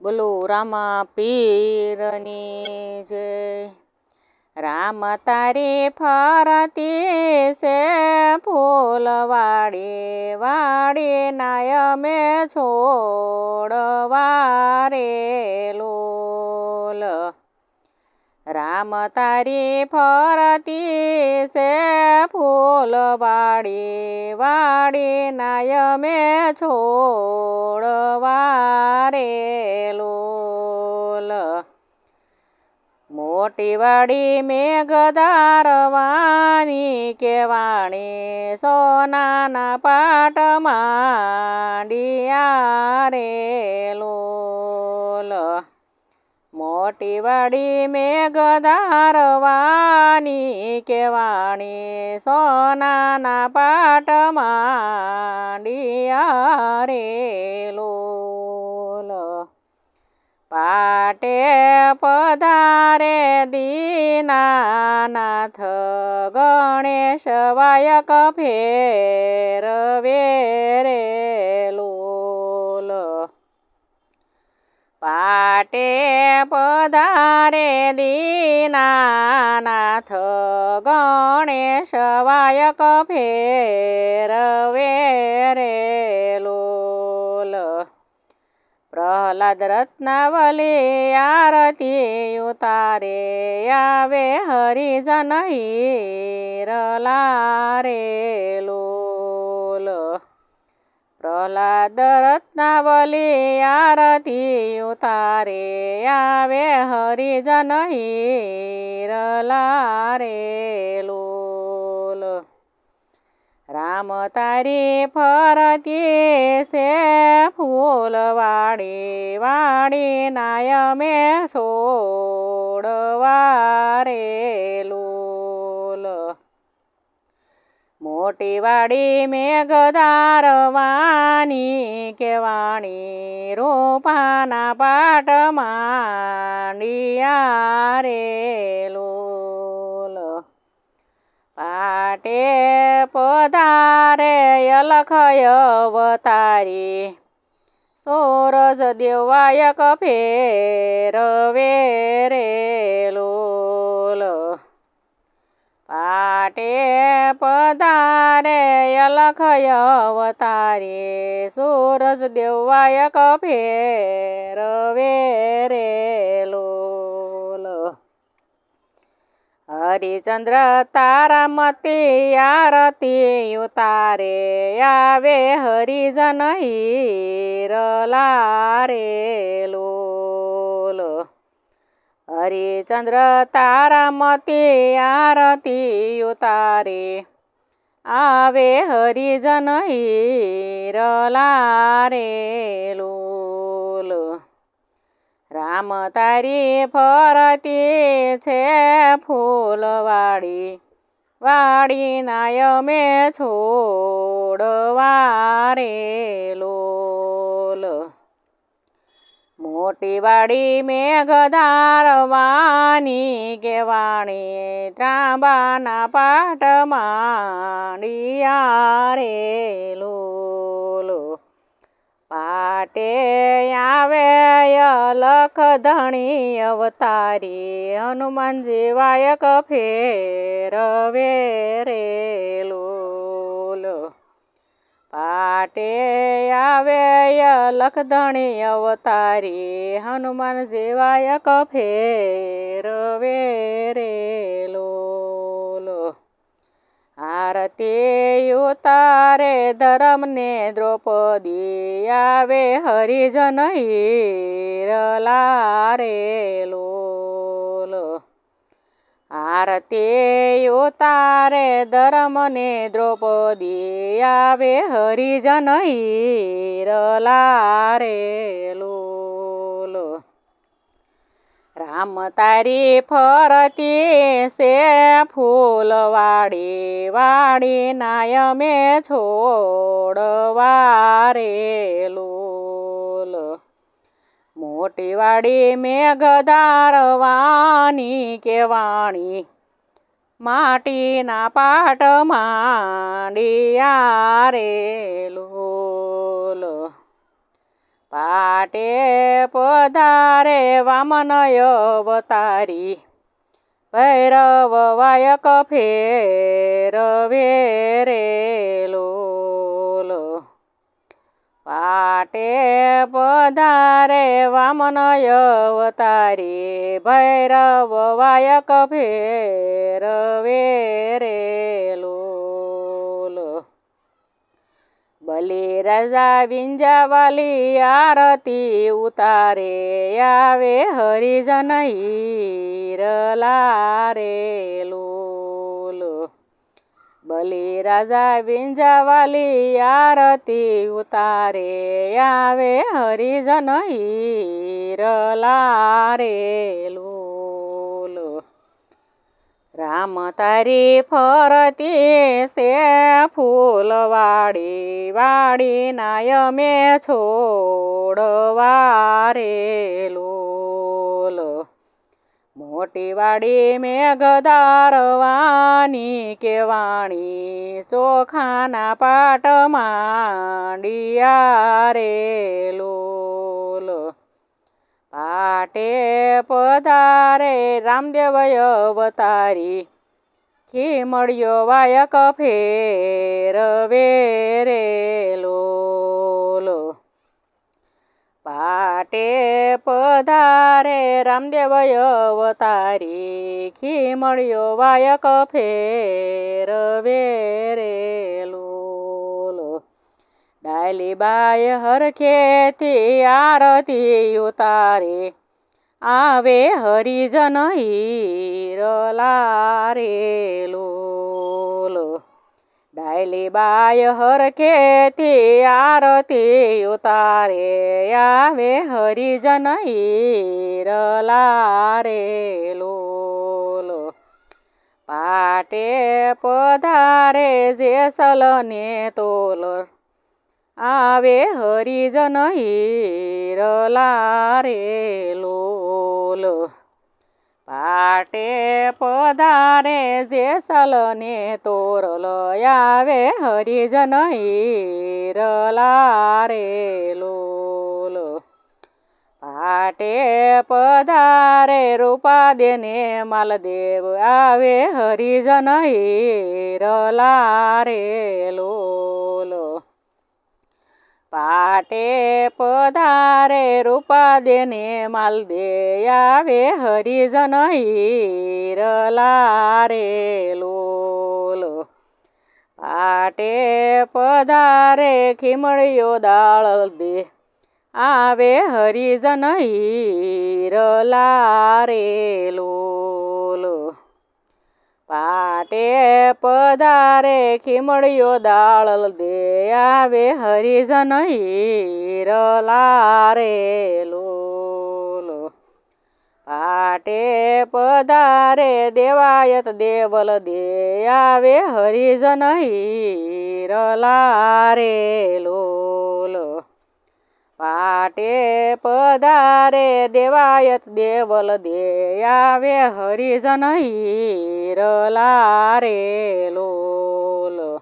બોલો, રામા પીરની જય. રામ તારી ફરતી છે ફૂલ વાડી વાડે નાય મે છોડવારે લોલ રામ તારી ફરતી છે, ફૂલ વાડી વાડી નાય મે છોડવારે લોલ. મોટી વાડી મેઘધારવાની કેવાણી સોનાના પાટ માંડિયા રે લોલ. મોટી વાડી મેઘધારવાની કેવાણી સોનાના પાટ માંડિયા રે લોલ. પાટે પધારે દીનાનાથ ગણેશ વાયક ફેરવે રે લોલ. પાટે પધારે દીનાનાથ ગણેશ વાયક ફેરવે રે લોલ પ્રહલાદ રત્નાવલી આરતી ઉતારે આવે હરિજન હીરલા રે લોલ પ્રહલાદ રત્નાવલી આરતી ઉતારે, આવે હરિજન હીરલા રે લોલ. રામ તારી ફરતી છે ફૂલ વાડી વાડી નાય મે છોડવારે લોલ મોટી વાડી મેઘધારવાની કેવાણી રોપાના પાટ માંડિયા રે પાટે પધારે અલખય અવતારી. સોરજ દેવાયક ફેરવે રે લોલ પાટે પધારે, અલખય અવતારી, સૂરજ કફે રવે રે લોલ. હરિચંદ્ર તારામતી આરતી ઉતારે, આવે હરિજન હીરલા રે લોલ. હરિચંદ્ર તારામતી આરતી ઉતારે. આવે હરિજન હીરલા રે રામ તારી ફરતી છે ફૂલવાડી. વાડી નાય મે છોડવારે લોલ. મોટી વાડી મેઘધારવાની કેવાણી ત્રાંબાના પાટ માંડિયા રે લોલો. પાટે આવે લખ ધણી અવતારી હનુમાનજી વાયક ફેરવે રે લોલ. પાટે આવે લખધણી અવતારી, હનુમાન જેવાય કફેર લોલ. આરતી ઉતારે ધરમને દ્રૌપદી આવે હરિજન હીરલા રે લોલ. આરતી તારે ધર્મને દ્રૌપદી આવે હરિજન હીરલા રે લોલ. રામ તારી ફરતી સે ફૂલવાડી વાડી નાય મેં છોડવા રે લોલ. મોટી વાડી મેઘધારવાની કેવાણી માટીના પાટ માંડિયા રે લોલ. પાટે પધારે વામનય અવતારી. ભૈરવ વાયક ફેરવે રે પાટે પધારે વામનય અવતારી ભૈરવ વાયક ફેરવે રે લોલ. બલી રાજા વિંજાવાલી આરતી ઉતારે આવે હરિજન હીરલા રે બલિ રાજા વિંજાવાલી આરતી ઉતારે આવે હરિજન હીરલા રે રામ તારી ફરતી સે ફૂલવાડી વાડી નાય મેં છોડવા રે મોટી વાડી મેઘધારવાની કેવાણી ચોખાના પાટ માંડિયા રે લોલ. પાટે પધારે રામદેવ અવતારી ખીમળિયો વાયક ફેરવે રે લોલ. પાટે પધારે રામદેવ અવતારી ખીમળિયો વાયક ફેરવે રે ડાલીબાઈ હરખેથી આરતી ઉતારે, આવે હરિજન હીરલા રે લોલ ડાયલી બાય હરખેથી આરતી ઉતારે આવે હરિજન હીરલા રે લોલ. પાટે પધારે જેસલને તોલ. આવે હરિજન હીરલા રે લોલ. પાટે પધારે જેસલને તોરલ આવે, હરિજન હીરલા રે લોલ. પાટે પધારે રૂપા દેને માલદેવ આવે, હરિજન હીરલા રે લોલ. પાટે પધારે રૂપા દેને માલદે આવે હરિજન હીરલા રે લોલ. પાટે પધારે ખીમળિયો દાળ દે આવે હરિજન હીરલા રે લોલ. પાટે પધારે ખીમળિયો દાળ દે આવે હરિજન હીરલા રે લોલ. પાટે પધારે દેવાયત દેવલ દે આવે હરિજન હીરલા રે લોલ. પાટે પધારે દેવાયત દેવલ દે આવે હરિજન હીરલા રે લોલ.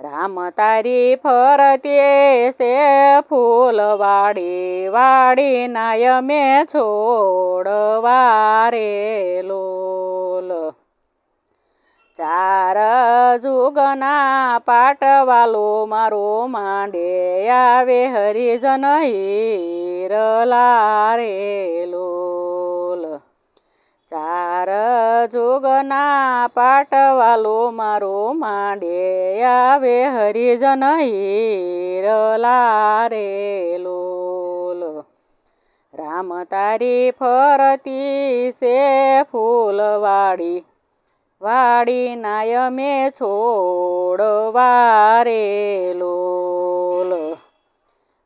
રામ તારી ફરતે સે ફૂલવાડી વાડી નાય મેં છોડવા રે લોલ. ચાર જુગના પાટવાલો મારો માંડે આવે હરિજન હીરલા લોલ. ચાર જુગના પાટવાલો મારો માંડે આવે હરિજન હીરલા રામ તારી ફરતી સે ફૂલવાડી વાડી નાય મેં છોડવા રે લોલ.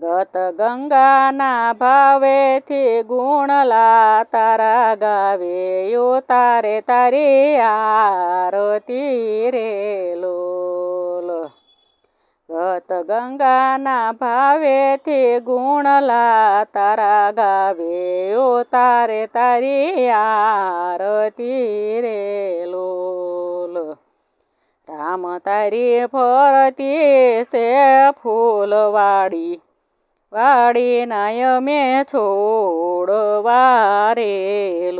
ગત ગંગાના ભાવેથી ગુણલા તારા ગાવે યો તારે તારી આરતી રે લોલ. ગત ગંગાના ભાવેથી ગુણલા તારા ગાવે યો તારે તારી આરતી રે રામ તારી ફરતી સે ફૂલવાડી. વાડીના મેં છોડવા રે